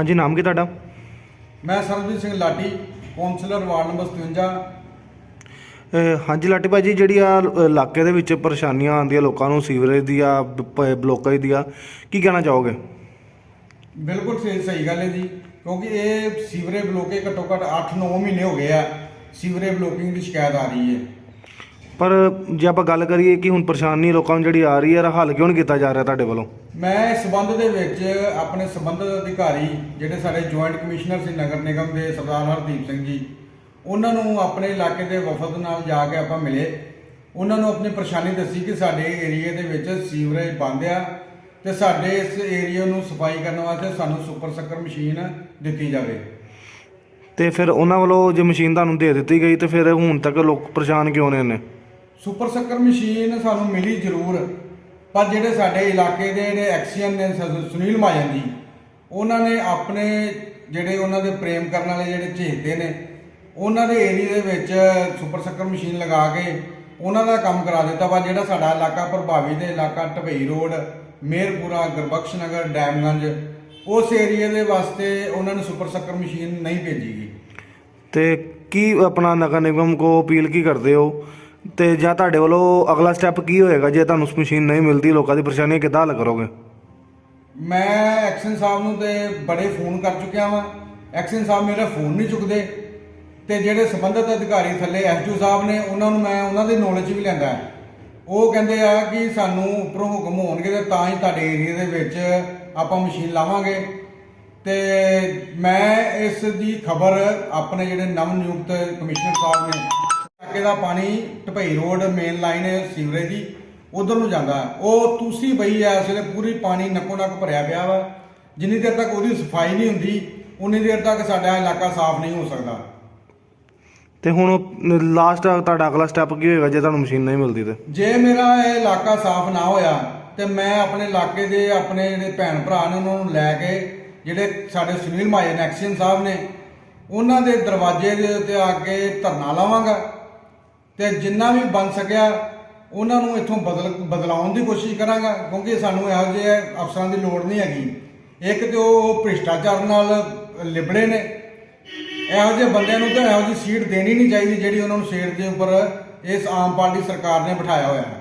ਹਾਂਜੀ ਨਾਮ ਕੀ ਤੁਹਾਡਾ? ਮੈਂ Sarabjit Singh Lati councillor ward number 57 ਅਹ ਹਾਂਜੀ ਲਾਟੀ ਭਾਜੀ ਜਿਹੜੀ ਆ ਇਲਾਕੇ ਦੇ ਵਿੱਚ ਪਰੇਸ਼ਾਨੀਆਂ ਆਉਂਦੀਆਂ ਲੋਕਾਂ ਨੂੰ ਸੀਵਰੇਜ ਦੀਆਂ ਬ- ਬਲੋਕੇਜ ਦੀਆਂ ਕੀ ਕਹਿਣਾ ਚਾਹੋਗੇ? ਬਿਲਕੁਲ ਸਹੀ ਸਹੀ ਗੱਲ ਹੈ ਜੀ ਕਿਉਂਕਿ ਇਹ ਸੀਵਰੇਜ ਬਲੋਕੇ ਘੱਟੋ ਘੱਟ 8-9 ਮਹੀਨੇ ਹੋ ਗਏ ਆ ਸੀਵਰੇਜ ਬਲੋਕਿੰਗ ਦੀ ਸ਼ਿਕਾਇਤ ਆ ਰਹੀ ਹੈ। ਪਰ ਜੇ ਆਪਾਂ ਗੱਲ ਕਰੀਏ ਕਿ ਹੁਣ ਪਰੇਸ਼ਾਨੀ ਲੋਕਾਂ ਨੂੰ ਜਿਹੜੀ ਆ ਰਹੀ ਹੈ ਇਹਦਾ ਹੱਲ ਕਿਉਂ ਨਹੀਂ ਕੀਤਾ ਜਾ ਰਿਹਾ ਤੁਹਾਡੇ ਵੱਲੋਂ? ਮੈਂ ਇਸ ਸਬੰਧ ਦੇ ਵਿੱਚ ਆਪਣੇ ਸੰਬੰਧਿਤ ਅਧਿਕਾਰੀ ਜਿਹੜੇ ਸਾਡੇ ਜੁਆਇੰਟ ਕਮਿਸ਼ਨਰ ਸੀ ਨਗਰ ਨਿਗਮ ਦੇ ਸਰਦਾਰ ਹਰਦੀਪ ਸਿੰਘ ਜੀ ਉਹਨਾਂ ਨੂੰ ਆਪਣੇ ਇਲਾਕੇ ਦੇ ਵਫਦ ਨਾਲ ਜਾ ਕੇ ਆਪਾਂ ਮਿਲੇ। ਉਹਨਾਂ ਨੂੰ ਆਪਣੀ ਪਰੇਸ਼ਾਨੀ ਦੱਸੀ ਕਿ ਸਾਡੇ ਏਰੀਏ ਦੇ ਵਿੱਚ ਸੀਵਰੇਜ ਬੰਦ ਆ ਤੇ ਸਾਡੇ ਇਸ ਏਰੀਆ ਨੂੰ ਸਫ਼ਾਈ ਕਰਨ ਵਾਸਤੇ ਸਾਨੂੰ ਸੁਪਰ ਸੱਕਰ ਮਸ਼ੀਨ ਦਿੱਤੀ ਜਾਵੇ। ਤੇ ਫਿਰ ਉਹਨਾਂ ਵੱਲੋਂ ਜੇ ਮਸ਼ੀਨ ਤੁਹਾਨੂੰ ਦੇ ਦਿੱਤੀ ਗਈ ਤੇ ਫਿਰ ਹੁਣ ਤੱਕ ਲੋਕ ਪਰੇਸ਼ਾਨ ਕਿਉਂ ਨੇ ਨੇ ਸੁਪਰ ਸੱਕਰ ਮਸ਼ੀਨ ਸਾਨੂੰ ਮਿਲੀ ਜ਼ਰੂਰ। ਪਰ ਜਿਹੜੇ ਸਾਡੇ ਇਲਾਕੇ ਦੇ ਜਿਹੜੇ ਐਕਸੀਅਨ ਨੇ ਸ- ਸੁਨੀਲ ਮਾਜਨ ਜੀ, ਉਹਨਾਂ ਨੇ ਆਪਣੇ ਜਿਹੜੇ ਉਹਨਾਂ ਦੇ ਪ੍ਰੇਮ ਕਰਨ ਵਾਲੇ ਜਿਹੜੇ ਚਹੇਤੇ ਨੇ, ਉਹਨਾਂ ਦੇ ਏਰੀਆ ਦੇ ਵਿੱਚ ਸੁਪਰ ਸੱਕਰ ਮਸ਼ੀਨ ਲਗਾ ਕੇ ਉਹਨਾਂ ਦਾ ਕੰਮ ਕਰਾ ਦਿੱਤਾ ਵਾ, ਜਿਹੜਾ ਸਾਡਾ ਇਲਾਕਾ ਪ੍ਰਭਾਵਿਤ ਦੇ ਇਲਾਕਾ ਢਬਈ ਰੋਡ, ਮੇਰਪੁਰਾ, ਗੁਰਬਖਸ਼ ਨਗਰ, ਡੈਮਗੰਜ, ਉਸ ਏਰੀਆ ਦੇ ਵਾਸਤੇ ਉਹਨਾਂ ਨੇ ਸੁਪਰ ਸੱਕਰ ਮਸ਼ੀਨ ਨਹੀਂ ਭੇਜੀ ਗਈ। ਤੇ ਕੀ ਆਪਣਾ ਨਗਰ ਨਿਗਮ ਕੋ ਅਪੀਲ ਕੀ ਕਰਦੇ ਹੋ? ਤੇ ਜਾਂ ਤੁਹਾਡੇ ਵੱਲੋਂ ਅਗਲਾ ਸਟੈਪ ਕੀ ਹੋਏਗਾ ਜੇ ਤੁਹਾਨੂੰ ਮਸ਼ੀਨ ਨਹੀਂ ਮਿਲਦੀ, ਲੋਕਾਂ ਦੀ ਪਰੇਸ਼ਾਨੀ ਕਿੱਦਾਂ ਹੱਲ ਕਰੋਗੇ? ਮੈਂ ਐਕਸ਼ਨ ਸਾਹਿਬ ਨੂੰ ਤੇ ਬੜੇ ਫੋਨ ਕਰ ਚੁੱਕਿਆ ਵਾਂ। ਐਕਸ਼ਨ ਸਾਹਿਬ ਮੇਰਾ ਫੋਨ ਨਹੀਂ ਚੁੱਕਦੇ। ਤੇ ਜਿਹੜੇ ਸੰਬੰਧਿਤ ਅਧਿਕਾਰੀ ਥੱਲੇ ਐਸਡੀਓ ਸਾਹਿਬ ਨੇ, ਉਹਨਾਂ ਨੂੰ ਮੈਂ ਉਹਨਾਂ ਦੇ ਨੌਲੇਜ ਵੀ ਲੈਂਦਾ। ਉਹ ਕਹਿੰਦੇ ਆ ਕਿ ਸਾਨੂੰ ਉੱਪਰੋਂ ਹੁਕਮ ਹੋਣਗੇ ਤੇ ਤਾਂ ਹੀ ਤੁਹਾਡੇ ਏਰੀਆ ਦੇ ਵਿੱਚ ਆਪਾਂ ਮਸ਼ੀਨ ਲਾਵਾਂਗੇ। ਤੇ ਮੈਂ ਇਸ ਦੀ ਖਬਰ ਆਪਣੇ ਜਿਹੜੇ ਨਵ ਨਿਯੁਕਤ ਕਮਿਸ਼ਨਰ ਸਾਹਿਬ ਨੇ ਇਲਾਕੇ ਦਾ ਪਾਣੀ Dhapai road main line sewerage ਦੀ ਉਧਰ ਨੂੰ ਜਾਂਦਾ। ਉਹ ਤੁਸੀਂ ਬਈ ਐ ਇਸ ਵੇਲੇ ਪੂਰੀ ਪਾਣੀ ਨੱਕੋ ਨੱਕ ਭਰਿਆ ਪਿਆ ਵਾ। ਜਿੰਨੀ ਦੇਰ ਤੱਕ ਉਹਦੀ ਸਫ਼ਾਈ ਨਹੀਂ ਹੁੰਦੀ ਉਨੀ ਦੇਰ ਤੱਕ ਸਾਡਾ ਇਲਾਕਾ ਸਾਫ਼ ਨਹੀਂ ਹੋ ਸਕਦਾ। ਤੇ ਹੁਣ ਲਾਸਟ ਤੁਹਾਡਾ ਅਗਲਾ ਸਟੈਪ ਕੀ ਹੋਏਗਾ ਜੇ ਤੁਹਾਨੂੰ ਮਸ਼ੀਨ ਨਹੀਂ ਮਿਲਦੀ ਤੇ? ਜੇ ਮੇਰਾ ਇਹ ਇਲਾਕਾ ਸਾਫ਼ ਨਾ ਹੋਇਆ ਤੇ ਮੈਂ ਆਪਣੇ ਇਲਾਕੇ ਦੇ ਆਪਣੇ ਜਿਹੜੇ ਭੈਣ ਭਰਾ ਨੇ ਉਹਨਾਂ ਨੂੰ ਲੈ ਕੇ ਜਿਹੜੇ ਸਾਡੇ ਸੁਨੀਲ ਮਾਜਨ ਐਕਸ਼ਨ ਸਾਹਿਬ ਨੇ ਉਹਨਾਂ ਦੇ ਦਰਵਾਜ਼ੇ ਦੇ ਉੱਤੇ ਆ ਕੇ ਧਰਨਾ ਲਾਵਾਂਗਾ। ਤੇ ਜਿੰਨਾ ਵੀ ਬਣ ਸਕਿਆ ਉਹਨਾਂ ਨੂੰ ਇੱਥੋਂ ਬਦਲ ਬਦਲਾਉਣ ਦੀ ਕੋਸ਼ਿਸ਼ ਕਰਾਂਗਾ ਕਿਉਂਕਿ ਸਾਨੂੰ ਇਹੋ ਜਿਹੇ ਅਫਸਰਾਂ ਦੀ ਲੋੜ ਨਹੀਂ ਹੈਗੀ। ਇੱਕ ਤੇ ਉਹ ਭ੍ਰਿਸ਼ਟਾਚਾਰ ਨਾਲ ਲਿਬੜੇ ਨੇ। ਇਹੋ ਜਿਹੇ ਬੰਦਿਆਂ ਨੂੰ ਤਾਂ ਇਹੋ ਜਿਹੀ ਸੀਟ ਦੇਣੀ ਨਹੀਂ ਚਾਹੀਦੀ ਜਿਹੜੀ ਉਹਨਾਂ ਨੂੰ ਸੀਟ ਦੇ ਉੱਪਰ ਇਸ ਆਮ ਪਾਰਟੀ ਸਰਕਾਰ ਨੇ ਬਿਠਾਇਆ ਹੋਇਆ ਹੈ।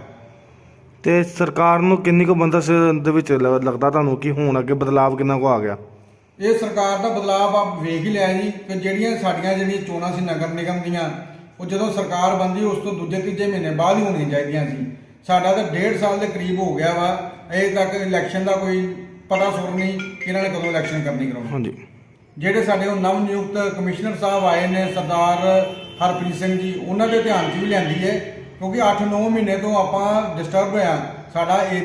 ਤੇ ਸਰਕਾਰ ਨੂੰ ਕਿੰਨੀ ਕੁ ਬੰਦਾ ਦੇ ਵਿੱਚ ਲ- ਲੱਗਦਾ ਤੁਹਾਨੂੰ ਕਿ ਹੁਣ ਅੱਗੇ ਬਦਲਾਵ ਕਿੰਨਾ ਕੁ ਆ ਗਿਆ? ਇਹ ਸਰਕਾਰ ਦਾ ਬਦਲਾਅ ਆਪ ਵੇਖ ਹੀ ਲਿਆ ਜੀ ਕਿ ਜਿਹੜੀਆਂ ਸਾਡੀਆਂ ਜਿਹੜੀਆਂ ਚੋਣਾਂ ਸੀ ਨਗਰ ਨਿਗਮ ਦੀਆਂ ਉਹ ਜਦੋਂ ਸਰਕਾਰ ਬੰਦੀ ਉਸ ਤੋਂ ਦੂਜੇ ਤੀਜੇ ਮਹੀਨੇ ਬਾਅਦ ਹੀ ਹੋਣੀਆਂ ਚਾਹੀਦੀਆਂ ਸੀ। ਸਾਡਾ ਤਾਂ ਡੇਢ ਸਾਲ ਦੇ ਕਰੀਬ ਹੋ ਗਿਆ ਵਾ। ਅਜੇ ਤੱਕ ਇਲੈਕਸ਼ਨ ਦਾ ਕੋਈ ਪਤਾ ਸੁਰ ਨਹੀਂ ਕਿ ਇਹਨਾਂ ਨੇ ਕਦੋਂ ਇਲੈਕਸ਼ਨ ਕਰਨੀ ਕਰਾਉਣੀ। ਹਾਂਜੀ। ਜਿਹੜੇ ਸਾਡੇ ਉਹ ਨਵ ਨਿਯੁਕਤ ਕਮਿਸ਼ਨਰ ਸਾਹਿਬ ਆਏ ਨੇ ਸਰਦਾਰ ਹਰਪ੍ਰੀਤ ਸਿੰਘ ਜੀ ਉਹਨਾਂ ਦੇ ਧਿਆਨ 'ਚ ਵੀ ਲਿਆਂਦੀ ਹੈ। ਕਿਉਂਕਿ 8-9 ਮਹੀਨੇ ਤੋਂ ਆਪਾਂ ਡਿਸਟਰਬ ਹੋਇਆ ਸਾਡਾ ਇਹ